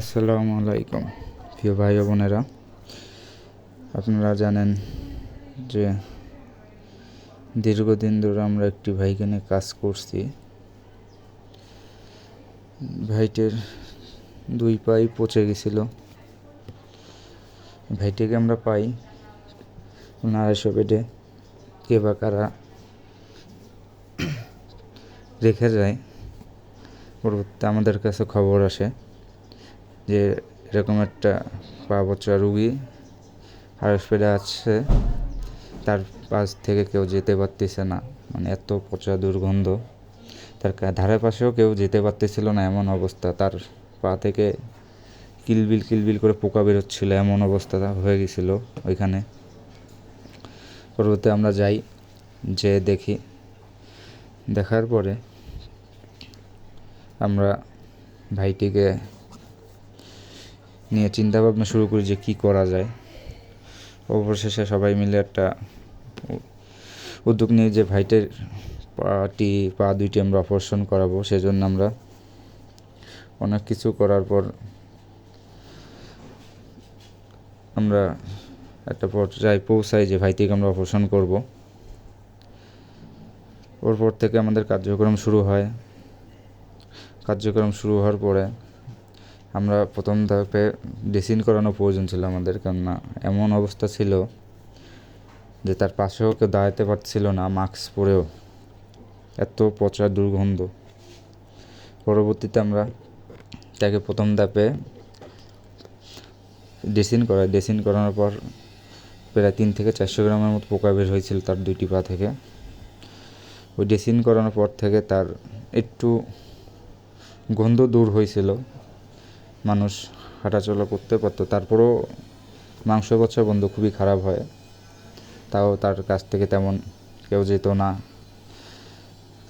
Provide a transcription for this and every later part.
আসসালামু আলাইকুম। প্রিয় ভাই বোনেরা, আপনারা জানেন যে দীর্ঘদিন ধরে আমরা একটি ভাইকে নিয়ে কাজ করছি। ভাইটির দুই পাই পচে গেছিল। ভাইটিকে আমরা পাই আড়াইশো বেডে কে বা কারা রেখে যায়। পরবর্তীতে আমাদের কাছে খবর আসে। যে এরকম একটা পা পচা রুগী হসপিটালে আছে, তার পাশ থেকে কেউ যেতে পারতেছে না। মানে এত পচা দুর্গন্ধ। তার ধারে পাশেও কেউ যেতে পারতেছিল না, এমন অবস্থা। তার পা থেকে কিলবিল কিলবিল করে পোকা বেরোচ্ছিল, এমন অবস্থা হয়ে গেছিল ওইখানে। পরবর্তী আমরা যাই যে দেখি। দেখার পরে আমরা ভাইটিকে নিয়ে চিন্তা ভাবনা শুরু করি যে কী করা যায়। অবশেষে সবাই মিলে একটা উদ্যোগ নিয়ে যে ভাইটের পাটি, পা দুইটি আমরা অপারেশন করাবো, সেজন্য আমরা অনেক কিছু করার পর আমরা একটা পর্যায়ে পৌঁছাই যে ভাইটিকে আমরা অপারেশন করব। ওর পর থেকে আমাদের কার্যক্রম শুরু হয়। কার্যক্রম শুরু হওয়ার পরে আমরা প্রথম ধাপে ড্রেসিং করানো প্রয়োজন ছিল আমাদের, কেননা এমন অবস্থা ছিল যে তার পাশেও কেউ দাঁড়াতে পারছিল না, মাস্ক পরেও। এত পচা দুর্গন্ধ। পরবর্তীতে আমরা তাকে প্রথম ধাপে ড্রেসিং করাই। ড্রেসিং করানোর পর প্রায় তিন থেকে চারশো গ্রামের মতো পোকা বের হয়েছিল তার দুইটি পা থেকে। ওই ড্রেসিং করানোর পর থেকে তার একটু গন্ধ দূর হয়েছিল। মানুষ হাঁটাচলা করতে পারতো। তারপরেও মাংস বচ্চা বন্ধ খুবই খারাপ হয়। তাও তার কাছ থেকে তেমন কেউ যেত না।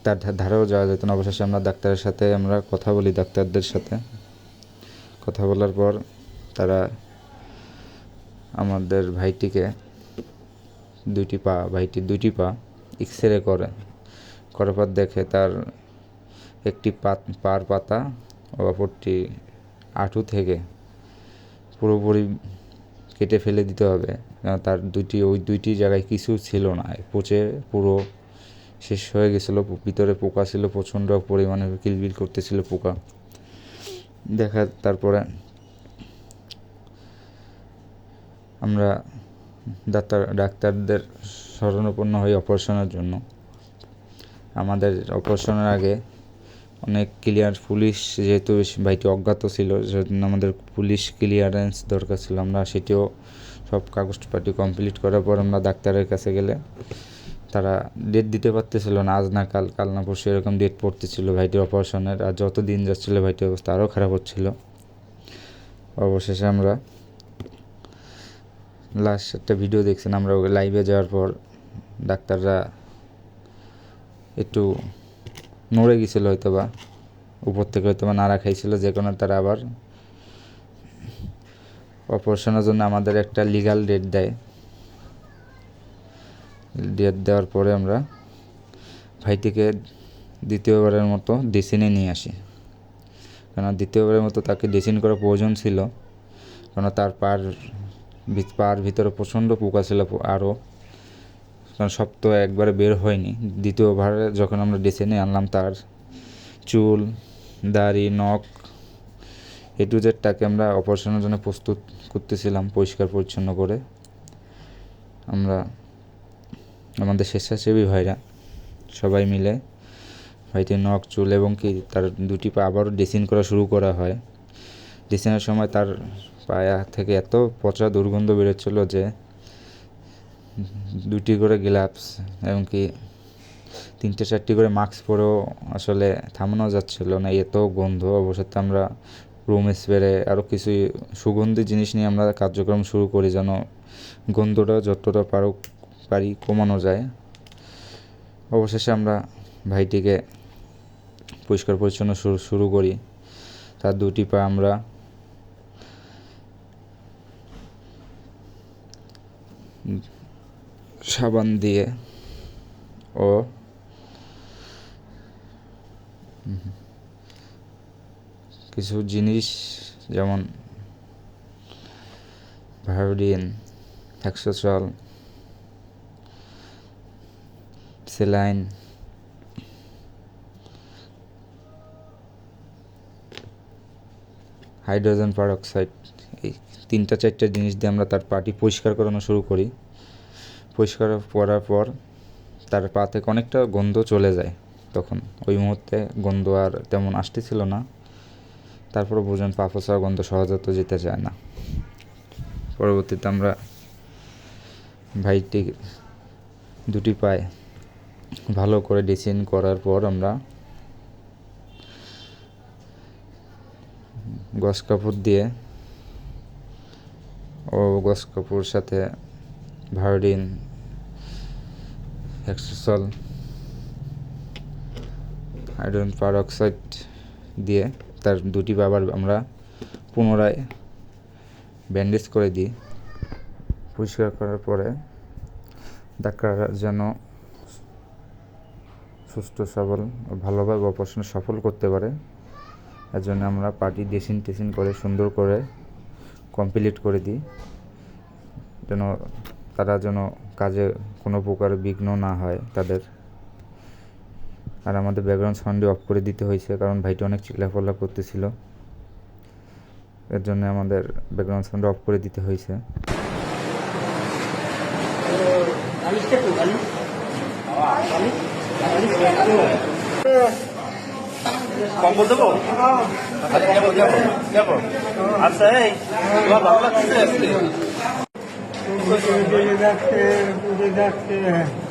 তার ধারেও যাওয়া যেত না। অবশেষে আমরা ডাক্তারের সাথে আমরা কথা বলি ডাক্তারদের সাথে। কথা বলার পর তারা আমাদের ভাইটিকে দুইটি পা ভাইটির দুইটি পা এক্স রে করে। করার পর দেখে তার একটি পা পার পাতা ও অপরটি আঁটু থেকে। পুরোপুরি কেটে ফেলে দিতে হবে। তার দুইটি, ওই দুইটি জায়গায় কিছু ছিল না। পচে পুরো শেষ হয়ে গেছিল ভিতরে পোকা ছিল, প্রচণ্ড পরিমাণে কিলবিল করতেছিল পোকা। দেখা, তারপরে আমরা ডাক্তার, ডাক্তারদের শরণাপন্ন হই অপারেশনের জন্য। আমাদের অপারেশনের আগে অনেক ক্লিয়ার পুলিশ যেহেতু ভাইটি অজ্ঞাত ছিল, সেজন্য আমাদের পুলিশ ক্লিয়ারেন্স দরকার ছিল। আমরা সেটিও সব কাগজপাতি কমপ্লিট করার পর আমরা ডাক্তারের কাছে গেলে তারা ডেট দিতে পারতেছিল না, আজ না কাল কাল না পরশু এরকম ডেট পড়তেছিল ভাইটির অপারেশনের আর যত দিন যাচ্ছিল ভাইটির অবস্থা আরও খারাপ হচ্ছিল। অবশেষে আমরা লাস্ট একটা ভিডিও দেখছেন, আমরা লাইভে যাওয়ার পর ডাক্তাররা একটু নড়ে গেছিল হয়তো বা উপর থেকে হয়তো বা নাড়া খাইছিল, যে কোনো তারা আবার অপারেশনের জন্য আমাদের একটা লিগাল ডেট দেয়। ডেট দেওয়ার পরে আমরা ভাইটিকে দ্বিতীয়বারের মতো ডেসিনে নিয়ে আসি। কেন দ্বিতীয়বারের মতো তাকে ডেসিন করা প্রয়োজন ছিল কেন তার পার পার ভিতরে প্রচণ্ড পোকা ছিল আরও কারণ সব তো একবারে বের হয়নি। দ্বিতীয়বার যখন আমরা ডেসে নিয়ে আনলাম, তার চুল, দাড়ি, নখ, এ টু জেডটাকে আমরা অপারেশনের জন্য প্রস্তুত করতেছিলাম পরিষ্কার পরিচ্ছন্ন করে। আমরা, আমাদের স্বেচ্ছাসেবী ভাইরা সবাই মিলে ভাইটির নখ, চুল এবং কি তার দুটি পা আবারও ড্রেসিং করা শুরু করা হয়। ড্রেসিংয়ের সময় তার পায়া থেকে এত পচা দুর্গন্ধ বেরোচ্ছিল যে দুটি করে গ্লাভস এমনকি তিনটে চারটি করে মাস্ক পরেও আসলে থামানো যাচ্ছিল না। এত গন্ধ অবশ্যই আমরা রুম স্প্রে আরও কিছু সুগন্ধি জিনিস নিয়ে আমরা কার্যক্রম শুরু করি যেন গন্ধটা যতটা পারো পারি কমানো যায়। অবশেষে আমরা ভাইটিকে পরিষ্কার পরিচ্ছন্ন শুরু শুরু করি। তার দুটি পা আমরা সাবান দিয়ে ও কিছু জিনিস যেমন ভায়োডিন হেক্সোচল সেলাইন, হাইড্রোজেন পারঅক্সাইড এই তিনটা চারটা জিনিস দিয়ে আমরা তার পাটি পরিষ্কার করানো শুরু করি। পরিষ্কার করার পর তার পা থেকে অনেকটা গন্ধ চলে যায় তখন। ওই মুহূর্তে গন্ধ আর তেমন আসতেছিল না। তারপরে বুঝেন পা পচা গন্ধ সহজত যেতে চায় না। পরবর্তীতে আমরা ভাইটি দুটি পায়ে ভালো করে ডিজাইন করার পর আমরা গস কাপড় দিয়ে ও গস কাপড়ের সাথে ভায়োডিন হেক্সোসল হাইড্রোজেন পারঅক্সাইড দিয়ে তার দুটি বাবার আমরা পুনরায় ব্যান্ডেজ করে দিই। পরিষ্কার করার পরে ডাক্তাররা যেন সুস্থ, সবল ও ভালোভাবে অপারেশন সফল করতে পারে। এর জন্য আমরা পার্টি ড্রেসিং টেসিং করে সুন্দর করে কমপ্লিট করে দিই। যেন তারা যেন কাজে কোনো প্রকার বিঘ্ন না হয় তাদের। আর আমাদের ব্যাকগ্রাউন্ড সাউন্ডে অফ করে দিতে হয়েছে, কারণ ভাইটি অনেক চিল্লাফাল্লা করতেছিল। এর জন্য আমাদের ব্যাকগ্রাউন্ড সাউন্ড অফ করে দিতে হয়েছে। যাচ্ছে যাচ্ছে।